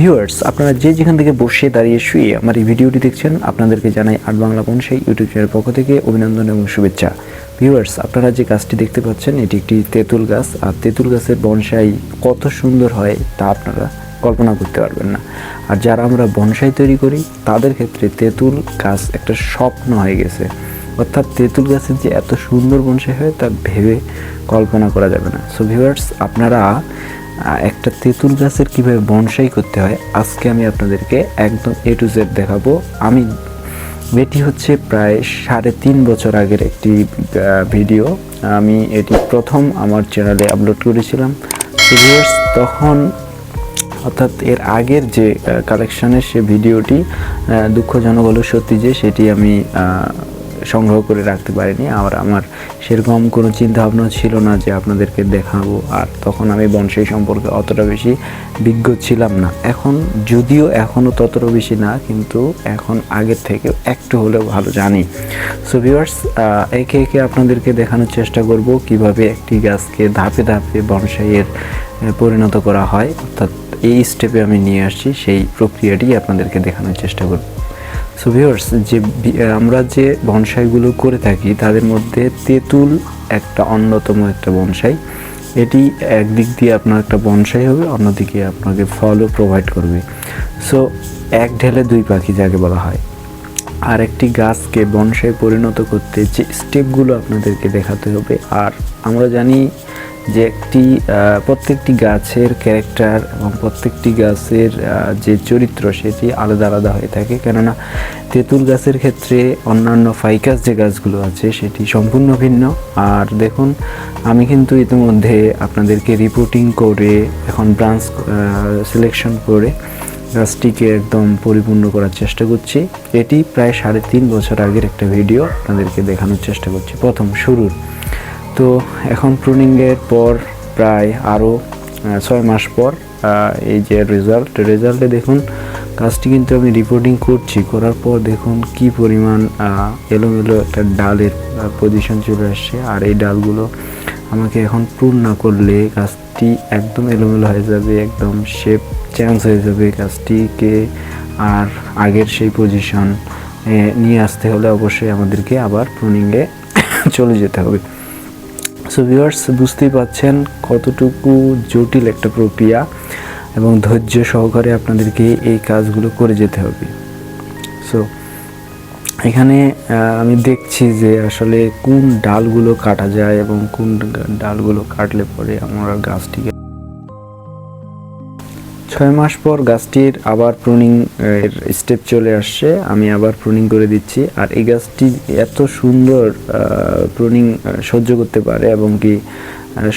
Viewers আপনারা যে যেখান থেকে বসে দাঁড়িয়ে শুয়ে আমার এই ভিডিওটি দেখছেন, আপনাদেরকে জানাই আট বাংলা বনসাই ইউটিউব চ্যানেলের পক্ষ থেকে অভিনন্দন এবং শুভেচ্ছা। ভিউয়ার্স আপনারা যে গাছটি দেখতে পাচ্ছেন, এটি একটি তেঁতুল গাছ, আর তেঁতুল গাছের বনসাই কত সুন্দর হয় তা আপনারা কল্পনা করতে পারবেন না। আর যারা আমরা বনসাই তৈরি করি, তাদের ক্ষেত্রে তেঁতুল গাছ একটা স্বপ্ন হয়ে গেছে। অর্থাৎ তেঁতুল গাছের যে এত সুন্দর বনসাই হয়, তা ভেবে কল্পনা করা যাবে না। সো ভিউয়ার্স আপনারা একটা তেঁতুল গাছের কীভাবে বনসাই করতে হয়, আজকে আমি আপনাদেরকে একদম এ টু জেড দেখাবো। আমি এটি হচ্ছে প্রায় সাড়ে তিন বছর আগের একটি ভিডিও। আমি এটি প্রথম আমার চ্যানেলে আপলোড করেছিলাম। তখন, অর্থাৎ এর আগের যে কালেকশানের সে ভিডিওটি দুঃখজনক হলো সত্যি যে, সেটি আমি সংগ্রহ করে রাখতে পারিনি। আর আমার সেরকম কোনো চিন্তা ভাবনা ছিল না যে আপনাদেরকে দেখাবো। আর তখন আমি বনসাই সম্পর্কে অতটা বেশি বিজ্ঞ ছিলাম না। এখন যদিও এখনও ততটা বেশি না, কিন্তু এখন আগের থেকে একটু হলেও ভালো জানি। সো ভিউয়ার্স একে একে আপনাদেরকে দেখানোর চেষ্টা করব কীভাবে একটি গাছকে ধাপে ধাপে বনসাইয়ের পরিণত করা হয়। অর্থাৎ এই স্টেপে আমি নিয়ে আসছি, সেই প্রক্রিয়াটি আপনাদেরকে দেখানোর চেষ্টা করব। সো ভিউয়ার্স যে আমরা যে বনসাইগুলো করে থাকি, তাদের মধ্যে তেঁতুল একটা অন্যতম একটা বনসাই। এটি একদিক দিয়ে আপনার একটা বনসাই হবে, অন্যদিকে আপনাকে ফলও প্রোভাইড করবে। সো এক ঢেলে দুই পাখি যাকে বলা হয়। আর একটি গাছকে বনসাই পরিণত করতে যে স্টেপগুলো আপনাদেরকে দেখাতে হবে, আর আমরা জানি যে একটি প্রত্যেকটি গাছের ক্যারেক্টার এবং প্রত্যেকটি গাছের যে চরিত্র সেটি আলাদা আলাদা হয়ে থাকে। কেননা তেঁতুল গাছের ক্ষেত্রে অন্যান্য ফাইকাস যে গাছগুলো আছে সেটি সম্পূর্ণ ভিন্ন। আর দেখুন, আমি কিন্তু ইতিমধ্যে আপনাদেরকে রিপোর্টিং করে, এখন ব্রাঞ্চ সিলেকশন করে গাছটিকে একদম পরিপূর্ণ করার চেষ্টা করছি। এটি প্রায় সাড়ে তিন বছর আগের একটা ভিডিও আপনাদেরকে দেখানোর চেষ্টা করছি। প্রথম, শুরুর। তো এখন প্রুনিংয়ের পর প্রায় আরও ছয় মাস পর এই যে রেজাল্ট রেজাল্টে দেখুন গাছটি কিন্তু আমি রিপোর্টিং করছি। করার পর দেখুন কি পরিমাণ এলোমেলো একটা ডালের পজিশন চলে আসছে। আর এই ডালগুলো আমাকে এখন প্রুন না করলে গাছটি একদম এলোমেলো হয়ে যাবে, একদম শেপ চেঞ্জ হয়ে যাবে গাছটিকে আর আগের সেই পজিশন নিয়ে আসতে হলে অবশ্যই আমাদেরকে আবার প্রুনিংয়ে চলে যেতে হবে। সো ভিউয়ার্স বুঝতেই পাচ্ছেন কতটুকু জটিল একটা প্রক্রিয়া এবং ধৈর্য সহকারে আপনাদেরকে এই কাজগুলো করে যেতে হবে। সো এখানে আমি দেখছি যে আসলে কোন ডালগুলো কাটা যায় এবং কোন ডালগুলো কাটলে পরে আমরা গাছটিকে ছয় মাস পর গাছটির আবার প্রুনিং এর স্টেপ চলে আসছে। আমি আবার প্রুনিং করে দিচ্ছি। আর এই গাছটি এত সুন্দর প্রুনিং সহ্য করতে পারে এবং কি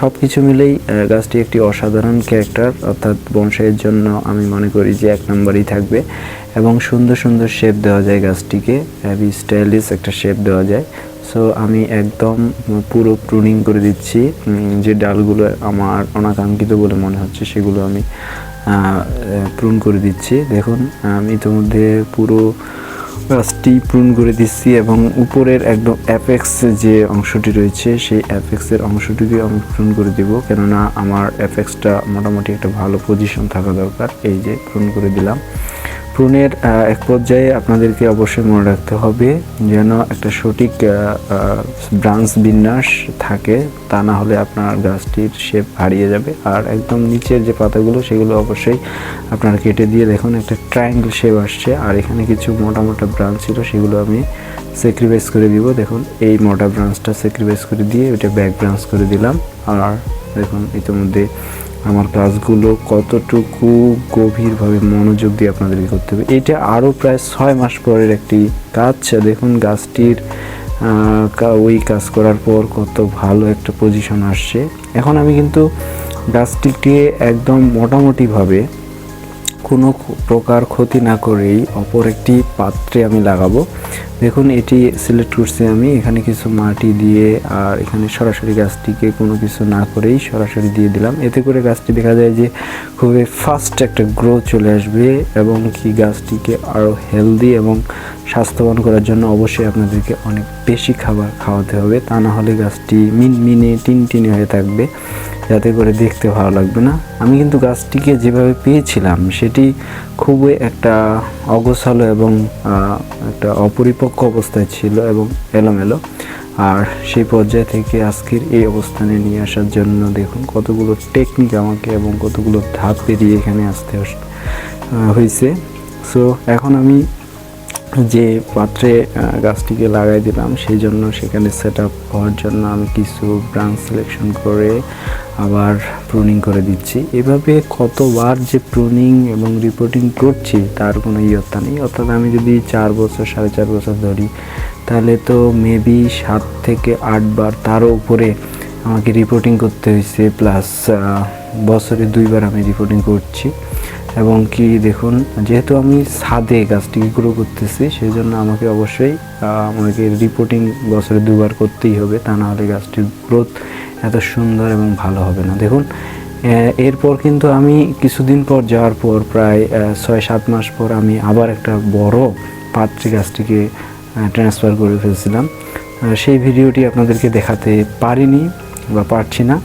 সব কিছু মিলেই গাছটি একটি অসাধারণ ক্যারেক্টার অর্থাৎ বংশাইয়ের জন্য আমি মনে করি যে এক নম্বরই থাকবে। এবং সুন্দর সুন্দর শেপ দেওয়া যায় গাছটিকে। হ্যাভি স্টাইলিশ একটা শেপ দেওয়া যায়। সো আমি একদম পুরো প্রুনিং করে দিচ্ছি। যে ডালগুলো আমার অনাকাঙ্ক্ষিত বলে মনে হচ্ছে, সেগুলো আমি প্রুন করে দিচ্ছি। দেখুন, আমি ইতিমধ্যে পুরো গাছটি পূরণ করে দিচ্ছি এবং উপরের একদম অ্যাপেক্স যে অংশটি রয়েছে, সেই অ্যাপেক্সের অংশটিকে আমি পূরণ করে দিব। কেননা, আমার অ্যাপেক্সটা মোটামুটি একটা ভালো পজিশন থাকা দরকার। এই যে, পূরণ করে দিলাম। প্রুনের এক পর্যায়ে আপনাদেরকে অবশ্যই মনে রাখতে হবে যেন একটা সঠিক ব্রাঞ্চ বিন্যাস থাকে, তা না হলে আপনার গাছটির শেপ হারিয়ে যাবে। আর একদম নিচের যে পাতাগুলো, সেগুলো অবশ্যই আপনারা কেটে দিয়ে দেখুন, একটা ট্রায়াঙ্গেল শেপ আসছে। আর এখানে কিছু মোটা মোটা ব্রাঞ্চ ছিল, সেগুলো আমি স্যাক্রিফাইস করে দিব। দেখুন, এই মোটা ব্রাঞ্চটা স্যাক্রিফাইস করে দিয়ে ওইটা ব্যাক ব্রাঞ্চ করে দিলাম। আর দেখুন, ইতিমধ্যে আমার কাজগুলো কতটুকু গভীরভাবে মনোযোগ দিয়ে আপনাদেরকে করতে হবে, এটা আরও প্রায় ছয় মাস পরের একটি কাজ। দেখুন গাছটির ওই কাজ করার পর কত ভালো একটা পজিশন আসছে। এখন আমি কিন্তু গাছটিকে একদম মোটামুটিভাবে কোনো প্রকার ক্ষতি না করেই অপর একটি পাত্রে আমি লাগাবো। দেখুন, এটি সিলেক্ট করছি আমি। এখানে কিছু মাটি দিয়ে আর এখানে সরাসরি গাছটিকে কোনো কিছু না করেই সরাসরি দিয়ে দিলাম। এতে করে গাছটি দেখা যায় যে খুবই ফাস্ট একটা গ্রো চলে আসবে এবং কি গাছটিকে আরও হেলদি এবং স্বাস্থ্যবান করার জন্য অবশ্যই আপনাদেরকে অনেক বেশি খাবার খাওয়াতে হবে। তা না হলে গাছটি মিনমিনে টিনটিনে হয়ে থাকবে। যাতে করে দেখতে ভালো লাগবে না। আমি কিন্তু গাছটিকে যেভাবে পেয়েছিলাম, সেটি খুবই একটা অগোছালো এবং একটা অপরিপক্ক অবস্থায় ছিল এবং এলোমেলো। আর সেই পর্যায় থেকে আজকের এই অবস্থানে নিয়ে আসার জন্য দেখুন কতগুলো টেকনিক আমাকে এবং কতগুলো ধাপ পেরিয়ে এখানে আসতে হয়েছে সো এখন আমি যে পাত্রে গাছটিকে লাগাই দিলাম, সেই জন্য সেখানে সেট আপ হওয়ার জন্য আমি কিছু ব্রাঞ্চ সিলেকশন করে আবার প্রুনিং করে দিচ্ছি। এভাবে কতবার যে প্রুনিং এবং রিপোর্টিং করছি, তার কোনো ইয়ত্তা নেই। অর্থাৎ আমি যদি চার বছর, সাড়ে চার বছর ধরি, তাহলে তো মেবি সাত থেকে আটবার তারও উপরে আমাকে রিপোর্টিং করতে হয়েছে প্লাস বছরে দুইবার আমি রিপোর্টিং করছি। এবং কি দেখুন, যেহেতু আমি ছাদে গাছটিকে গ্রো করতেছি সেই জন্য আমাকে অবশ্যই আমাকে রিপোর্টিং বছরে দুবার করতেই হবে, তা না হলে গাছটির গ্রোথ এত সুন্দর এবং ভালো হবে না। দেখুন এরপর কিন্তু আমি কিছুদিন পর যাওয়ার পর প্রায় ছয় সাত মাস পর আমি আবার একটা বড় পাত্রে গাছটিকে ট্রান্সফার করে ফেলছিলাম। সেই ভিডিওটি আপনাদেরকে দেখাতে পারিনি বা পারছি না।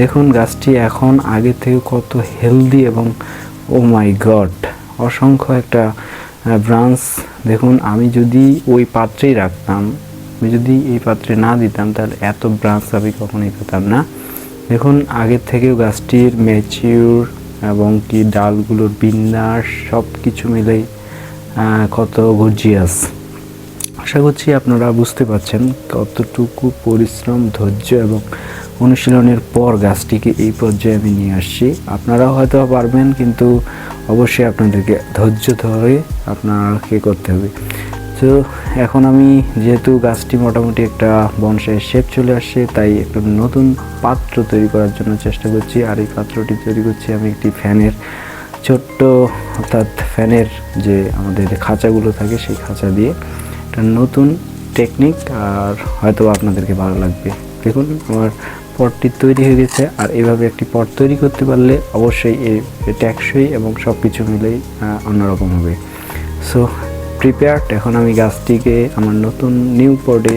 দেখুন, গাছটি এখন আগের থেকে কত হেলদি এবং ও মাই গড অসংখ্য একটা ব্রাঞ্চ। দেখুন, আমি যদি ওই পাত্রেই রাখতাম, আমি যদি এই পাত্রে না দিতাম, তাহলে এত ব্রাঞ্চ আমি কখনোই পেতাম না। দেখুন, আগের থেকেও গাছটির ম্যাচিউর এবং কি ডালগুলোর বিন্যাস সব কিছু মিলেই কত গর্জিয়াস আশা করছি আপনারা বুঝতে পারছেন কতটুকু পরিশ্রম, ধৈর্য এবং অনুশীলনের পর গাছটিকে এই পর্যায়ে আমি নিয়ে আসছি। আপনারাও হয়তো পারবেন, কিন্তু অবশ্যই আপনাদেরকে ধৈর্য ধরে আপনাকে করতে হবে। তো এখন আমি যেহেতু গাছটি মোটামুটি একটা বংশের শেপ চলে আসছে, তাই একটা নতুন পাত্র তৈরি করার জন্য চেষ্টা করছি। আর এই পাত্রটি তৈরি করছি আমি একটি ফ্যানের, ছোট্ট অর্থাৎ ফ্যানের যে আমাদের খাঁচাগুলো থাকে, সেই খাঁচা দিয়ে। একটা নতুন টেকনিক, আর হয়তো আপনাদেরকে ভালো লাগবে। দেখুন, আমার পটটি তৈরি হয়ে গেছে, আর এভাবে একটি পট তৈরি করতে পারলে অবশ্যই এই ট্যাক্সই এবং সব কিছু মিলেই অন্যরকম হবে। সো প্রিপেয়ার্ড এখন আমি গাছটিকে আমার নতুন নিউ পটে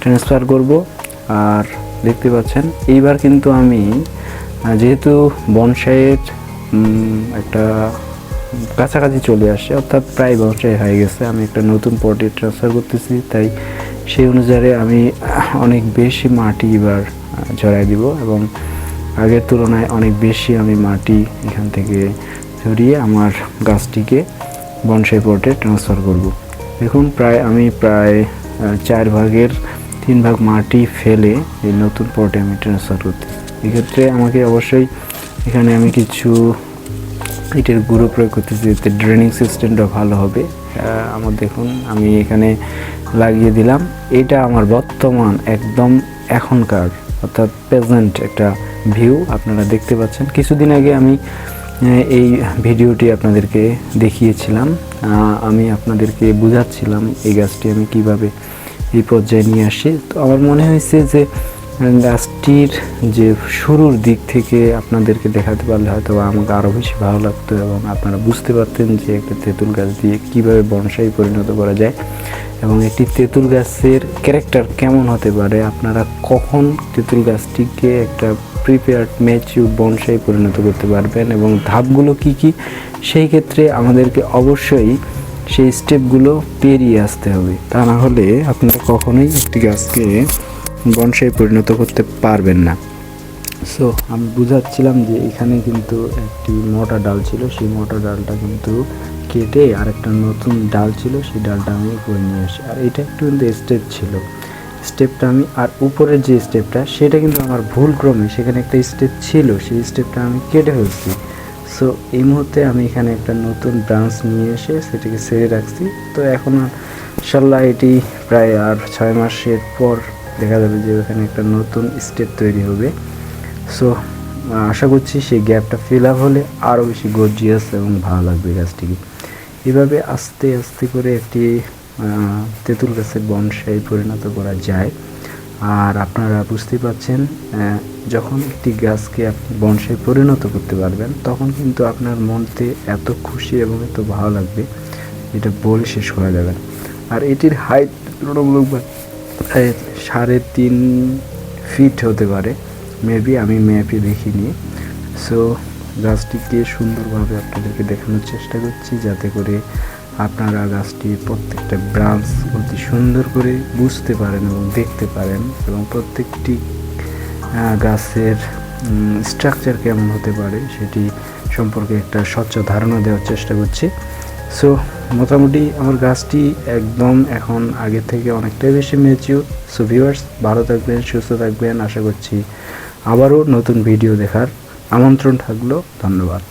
ট্রান্সফার করব, আর দেখতে পাচ্ছেন, এইবার কিন্তু আমি যেহেতু বনসাইয়ের একটা কাছাকাছি চলে আসছে, অর্থাৎ প্রায় বছর হয়ে গেছে, আমি একটা নতুন পটে ট্রান্সফার করতেছি, তাই সেই অনুসারে আমি অনেক বেশি মাটি এবার ঝরাই দিব এবং আগের তুলনায় অনেক বেশি আমি মাটি এখান থেকে ঝরিয়ে আমার গাছটিকে বনসাই পটে ট্রান্সফার করব। দেখুন, প্রায় আমি প্রায় চার ভাগের তিন ভাগ মাটি ফেলে এই নতুন পটে আমি ট্রান্সফার করতে এক্ষেত্রে আমাকে অবশ্যই এখানে আমি কিছু ইটের গুঁড়ো প্রয়োগ করতেছি এতে ড্রেনিং সিস্টেমটা ভালো হবে। আমার দেখুন, আমি এখানে লাগিয়ে দিলাম। এটা আমার বর্তমান একদম এখনকার অর্থাৎ প্রেজেন্ট একটা ভিউ আপনারা দেখতে পাচ্ছেন। কিছুদিন আগে আমি এই ভিডিওটি আপনাদেরকে দেখিয়েছিলাম। আমি আপনাদেরকে বুঝাচ্ছিলাম এই গাছটি আমি কীভাবে এই পর্যায়ে নিয়ে আসি। তো আমার মনে হয়েছে যে, গাছটির যে শুরুর দিক থেকে আপনাদেরকে দেখাতে পারলে হয়তো আমাকে আরও বেশি ভালো লাগতো এবং আপনারা বুঝতে পারতেন যে একটা তেঁতুল গাছ দিয়ে কীভাবে বনসাই পরিণত করা যায়। এবং একটি তেঁতুল গাছের ক্যারেক্টার কেমন হতে পারে? আপনারা কখন তেঁতুল গাছটিকে একটা প্রিপেয়ার্ড ম্যাচিউর বনসাই পরিণত করতে পারবেন এবং ধাপগুলো কি কি? সেই ক্ষেত্রে আমাদেরকে অবশ্যই সেই স্টেপগুলো পেরিয়ে আসতে হবে। তা না হলে আপনারা কখনোই একটি গাছকে বনসাই পরিণত করতে পারবেন না। সো আমি বুঝাচ্ছিলাম যে এখানে কিন্তু একটি মোটা ডাল ছিল। সেই মোটা ডালটা কিন্তু কেটে আরেকটা নতুন ডাল ছিল, সেই ডালটা আমি উপরে নিয়ে আসি। আর এটা একটু কিন্তু স্টেপ ছিল। স্টেপটা আমি, আর উপরের যে স্টেপটা সেটা কিন্তু আমার ভুল ক্রমে সেখানে একটা স্টেপ ছিল, সেই স্টেপটা আমি কেটে ফেলছি। সো এই মুহূর্তে আমি এখানে একটা নতুন ব্রাঞ্চ নিয়ে এসে সেটাকে সেরে রাখছি। তো এখন ইনশাল্লাহ এটি প্রায় আর ছয় মাসের পর দেখা যাবে যে ওখানে একটা নতুন স্টেপ তৈরি হবে। সো আশা করছি সেই গ্যাপটা ফিল আপ হলে আরও বেশি গর্জিয়াস এবং ভালো লাগবে গাছটিকে। এভাবে আস্তে আস্তে করে একটি তেঁতুল গাছের বনসাই পরিণত করা যায়। আর আপনারা বুঝতে পারছেন যখন একটি গাছকে আপনি বনসাই পরিণত করতে পারবেন, তখন কিন্তু আপনার মনতে এত খুশি এবং এত ভালো লাগবে, এটা বলে শেষ করা যাবে আর এটির হাইট তুলনামূলক সাড়ে তিন ফিট হতে পারে। মেবি আমি ম্যাপে দেখিনি। সো গাছটিকে সুন্দরভাবে আপনাদেরকে দেখানোর চেষ্টা করছি, যাতে করে আপনারা গাছটির প্রত্যেকটা ব্রাঞ্চ অতি সুন্দর করে বুঝতে পারেন এবং দেখতে পারেন এবং প্রত্যেকটি গাছের স্ট্রাকচার কেমন হতে পারে সেটি সম্পর্কে একটা স্বচ্ছ ধারণা দেওয়ার চেষ্টা করছি। সো মোটামুটি আমার গাছটি একদম এখন আগের থেকে অনেকটাই বেশি ম্যাচিউর সো ভিউয়ার্স ভালো থাকবেন, সুস্থ থাকবেন। আশা করছি আবারও নতুন ভিডিও দেখার আমন্ত্রণ থাকল ধন্যবাদ।